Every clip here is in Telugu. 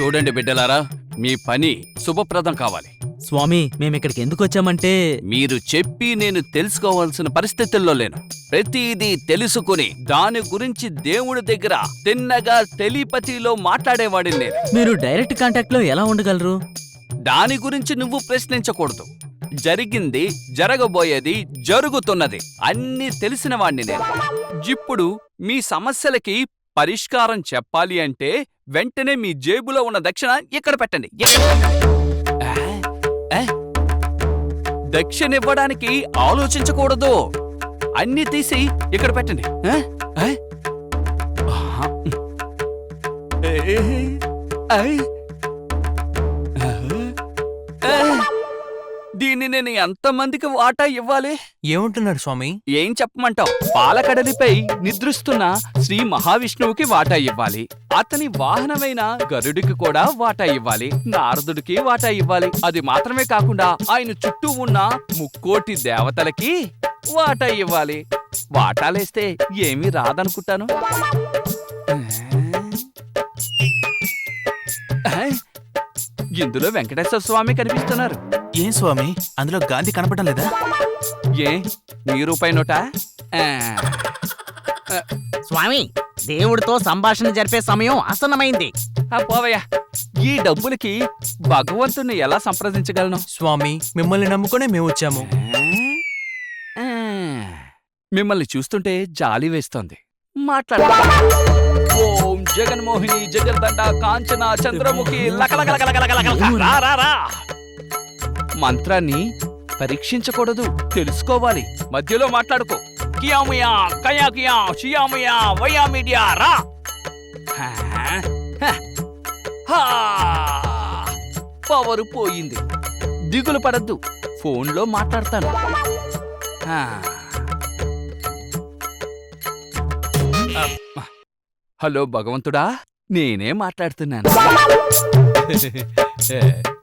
చూడండి బిడ్డలారా మీ పని శుభప్రదం కావాలి. స్వామి మేమిక్కడికి ఎందుకు వచ్చామంటే మీరు చెప్పి నేను తెలుసుకోవాల్సిన పరిస్థితుల్లో లేను. ప్రతిదీ తెలుసుకుని దాని గురించి దేవుడి దగ్గర తిన్నగా టెలిపతిలో మాట్లాడేవాడిని నేను. మీరు డైరెక్ట్ కాంటాక్ట్లో ఎలా ఉండగలరు? దాని గురించి నువ్వు ప్రశ్నించకూడదు. జరిగింది జరగబోయేది జరుగుతున్నది. అన్నీ తెలిసిన వాణ్ణి నేను. ఇప్పుడు మీ సమస్యలకి పరిష్కారం చెప్పాలి అంటే వెంటనే మీ జేబులో ఉన్న దక్షిణ ఇక్కడ పెట్టండి. దక్షిణివ్వడానికి ఆలోచించకూడదు. అన్నీ తీసి ఇక్కడ పెట్టండి. ఏ, ఐ. దీన్ని నేను ఎంతమందికి వాటా ఇవ్వాలి? ఏమంటున్నాడు స్వామి? ఏం చెప్పమంటావు? పాలకడలిపై నిద్రిస్తున్న శ్రీ మహావిష్ణువుకి వాటా ఇవ్వాలి. అతని వాహనమైన గరుడికి కూడా వాటా ఇవ్వాలి. నారదుడికి వాటా ఇవ్వాలి. అది మాత్రమే కాకుండా ఆయన చుట్టూ ఉన్న ముక్కోటి దేవతలకి వాటా ఇవ్వాలి. వాటాలేస్తే ఏమీ రాదనుకుంటాను? ఇందులో వెంకటేశ్వర స్వామి కనిపిస్తున్నారు. ఏం స్వామి? అందులో గాంధీ కనపడడం లేదా? ఏ? మీ రూపాయి నోటా. స్వామి దేవుడితో సంభాషణ జరిపే సమయం ఆసన్నమైంది. పోవయ్యా. ఈ డబ్బులకి భగవంతుణ్ణి ఎలా సంప్రదించగలను? స్వామి మిమ్మల్ని నమ్ముకునే మేము వచ్చాము. మిమ్మల్ని చూస్తుంటే జాలి వేస్తోంది. మాట్లాడ. ఓం జగన్మోహిని జగర్దండ కాంచన చంద్రముఖి లకలకలకలకలకలక. రా, రా, రా. మంత్రాన్ని పరీక్షించకూడదు. తెలుసుకోవాలి. మధ్యలో మాట్లాడుకో. కియాముయా కయా కియా షియాముయా వయా మీడియా రా. హా, హ. పవరు పోయింది. దిగులు పడద్దు. ఫోన్లో మాట్లాడతాను. హలో భగవంతుడా నేనే మాట్లాడుతున్నాను.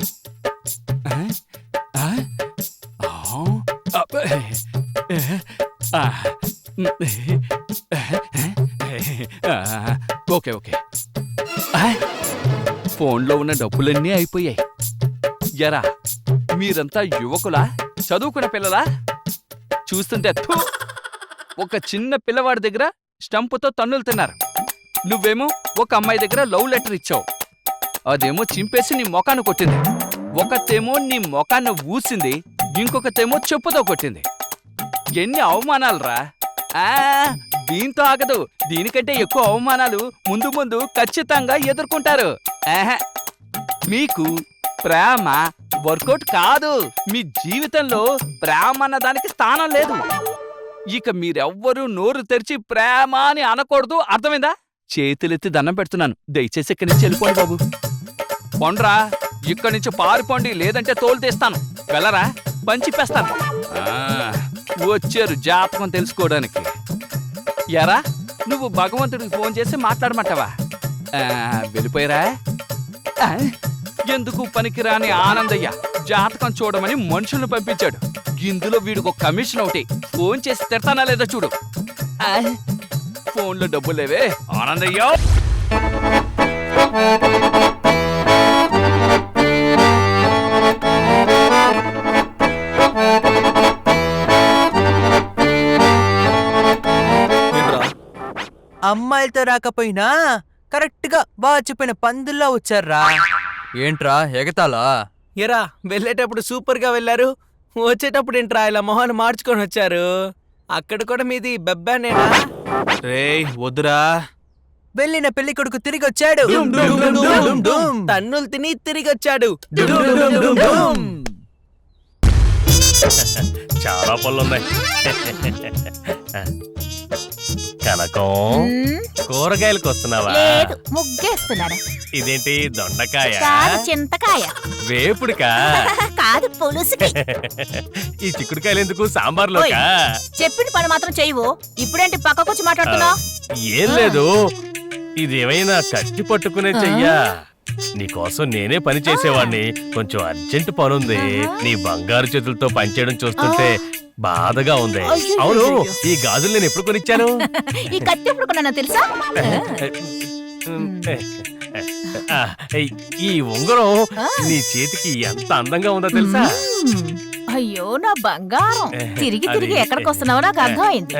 ఓకే ఓకే ఫోన్లో ఉన్న డబ్బులన్నీ అయిపోయాయి. ఎరా మీరంతా యువకులా? చదువుకున్న పిల్లలా? చూస్తుంటే ఒక చిన్న పిల్లవాడి దగ్గర స్టంపుతో తన్నులు తిన్నారు. నువ్వేమో ఒక అమ్మాయి దగ్గర లవ్ లెటర్ ఇచ్చావు. అదేమో చింపేసి నీ మొఖాన్ని కొట్టింది. ఒకతేమో నీ మొఖాన్ని ఊసింది. ఇంకొకతేమో చెప్పుతో కొట్టింది. ఎన్ని అవమానాలురా ఆ దీంతో ఆగదు. దీనికంటే ఎక్కువ అవమానాలు ముందు ముందు ఖచ్చితంగా ఎదుర్కొంటారు. మీకు ప్రేమ వర్కౌట్ కాదు. మీ జీవితంలో ప్రేమ అన్న దానికి స్థానం లేదు. ఇక మీరెవ్వరూ నోరు తెరిచి ప్రేమ అని అనకూడదు. అర్థమైందా? చేతులెత్తి దండం పెడుతున్నాను. దయచేసి ఇక్కడి నుంచి వెళ్ళిపోండి బాబు. పొండ్రా ఇక్కడి నుంచి పారిపోండి. లేదంటే తోలు తీస్తాను. వెళ్ళరా? పంచిపేస్తాను ఆ, వచ్చారు జాతకం తెలుసుకోవడానికి. ఎరా నువ్వు భగవంతుడికి ఫోన్ చేసి మాట్లాడమంటావా? ఆ, వెళ్ళిపోయారా. ఎందుకు పనికిరాని ఆనందయ్య? జాతకం చూడమని మనుషులను పంపించాడు. ఇందులో వీడికి ఒక కమిషన్ ఒకటి. ఫోన్ చేసి తిడతానా లేదా చూడు. ఆ, ఫోన్లో డబ్బులు లేవే. ఆనందయ్య! అమ్మాయిలతో రాకపోయినా కరెక్ట్గా బాగా చెప్పిన పందుల్లా వచ్చారా ఏంట్రా ఎగతాలా ఎరా వెళ్ళేటప్పుడు సూపర్గా వెళ్ళారు. వచ్చేటప్పుడు ఏంట్రా ఇలా మొహాన్ని మార్చుకొని వచ్చారు? అక్కడ కూడా మీది బెబ్బానేనా? రేయ్ వద్దురా. వెళ్ళిన పెళ్ళి కొడుకు తిరిగి వచ్చాడు. డుమ్ డుమ్ డుమ్ డుమ్ డుమ్. తన్నులు తిని తిరిగి వచ్చాడు. చాలా పనులున్నాయి. కనకం. కూరగాయలకు వస్తున్నావా? లేదు ముగ్గేస్తున్నాను. ఇదేంటి దొండకాయ? కాదు చింతకాయ. వేపుడుకా? కాదు పులుసుకి. ఈ చిక్కుడుకాయలు ఎందుకు? సాంబార్లోకా? చెప్పిన పని మాత్రం చేయవు. ఇప్పుడేంటి పక్కకొచ్చి మాట్లాడుతున్నావు? ఏం లేదు. ఇదేమైనా కత్తి పట్టుకునే చెయ్యా? నీకోసం నేనే పని చేసేవాణ్ణి కొంచెం అర్జెంట్ పనుంది. నీ బంగారు చేతులతో పనిచేయడం చూస్తుంటే బాధగా ఉంది. అవును ఈ గాజులు నేను ఎప్పుడు కొనిచ్చాను? ఈ కత్తి ఎప్పుడు కొన్నానో తెలుసా? ఈ- ఉంగరం. నీ చేతికి ఎంత అందంగా ఉందో తెలుసా. అయ్యో నా బంగారం. తిరిగి తిరిగి ఎక్కడికి వస్తున్నావో నాకు అర్థమైంది?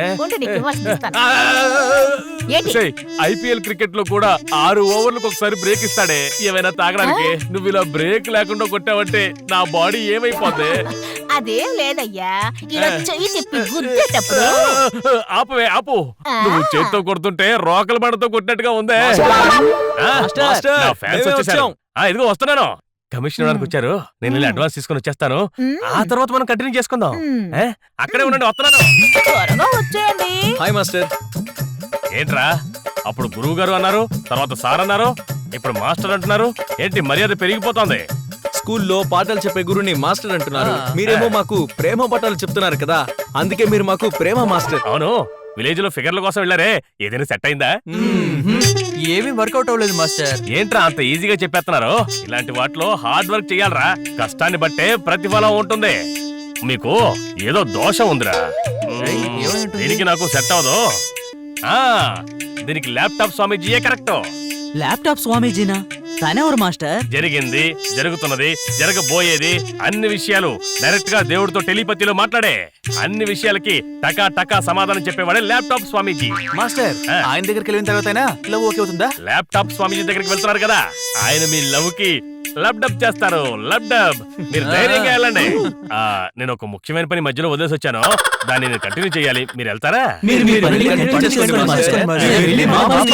ఐపీఎల్ క్రికెట్లో కూడా ఆరు ఓవర్లకు ఒకసారి బ్రేక్ ఇస్తాడే. ఏమైనా తాగడానికి? నువ్వు ఇలా బ్రేక్ లేకుండా కొట్టావంటే నా బాడీ ఏమైపోద్ది? అదేం లేదయ్యా. ఇలా చెయ్యి తిప్పి గుద్దేటప్పుడు. ఆపవే ఆపు. నువ్వు చేత్తో కొడుతుంటే రోకల బండతో కొట్టినట్టుగా ఉందే. నా ఫ్యాన్స్ వచ్చేసారు. వచ్చాం. ఆ, ఇదిగో వస్తున్నాను. కమిషన్ ఇవ్వడానికి వచ్చారు. నేను వెళ్ళి అడ్వాన్స్ తీసుకొని వచ్చేస్తాను. ఆ తర్వాత మనం కంటిన్యూ చేసుకుందాం. మ్మ్. ఏ? అక్కడే ఉండండి వస్తున్నాను. త్వరగా వచ్చేయండి. Hi master. ఏంట్రా? అప్పుడు గురువు గారు అన్నారు తర్వాత సార్ అన్నారు ఇప్పుడు మాస్టర్ అంటున్నారు. ఏంటి మర్యాద పెరిగిపోతోంది? స్కూల్లో పాఠాలు చెప్పే గురుని మాస్టర్ అంటున్నారు. మీరేమో మాకు ప్రేమ పాఠాలు చెప్తున్నారు కదా. అందుకే మీరు మాకు ప్రేమ మాస్టర్. అవును విలేజ్లో ఫిగర్ల కోసం వెళ్ళారే. ఏదైనా సెట్ అయిందా? ఏమీ వర్కౌట్ అవ్వలేదు మాస్టర్. ఏంట్రా అంత ఈజీగా చెప్పేస్తున్నారు? ఇలాంటి వాటిలో హార్డ్ వర్క్ చేయాలరా. కష్టాన్ని బట్టే ప్రతిఫలం ఉంటుంది. మీకు ఏదో దోషం ఉందిరా? దీనికి నాకు సెట్ అవ్వదు? ఆ దీనికి ల్యాప్టాప్ స్వామీజీయే కరెక్ట్. ల్యాప్టాప్ స్వామీజీనా? తనెవరు మాస్టర్. జరిగింది జరుగుతున్నది జరగబోయేది అన్ని విషయాలు డైరెక్ట్గా దేవుడితో టెలిపతిలో మాట్లాడే. అన్ని విషయాలకి టకా టకా సమాధానం చెప్పేవాడే ల్యాప్టాప్ స్వామీజీ. మాస్టర్ ఆ. ఆయన దగ్గరికి వెళ్ళిన తర్వాత లవ్ ఓకే అవుతుందా? ల్యాప్టాప్ స్వామీజీ దగ్గరికి వెళ్తున్నారు కదా ఆయన మీ లవ్కి లబ్ డబ్ చేస్తారు లబ్ డబ్. మీరు ధైర్యంగా వెళ్ళండి. ఆ, నేను ఒక ముఖ్యమైన పని మధ్యలో వదిలేసి వచ్చాను. దాన్ని నేను కంటిన్యూ చేయాలి. మీరు వెళ్తారా? మీరు మీ పనిని వెళ్ళి continue continue చేసుకోండి చేసుకోండి మాస్టర్. మాస్టర్. వెళ్ళి మా పనిని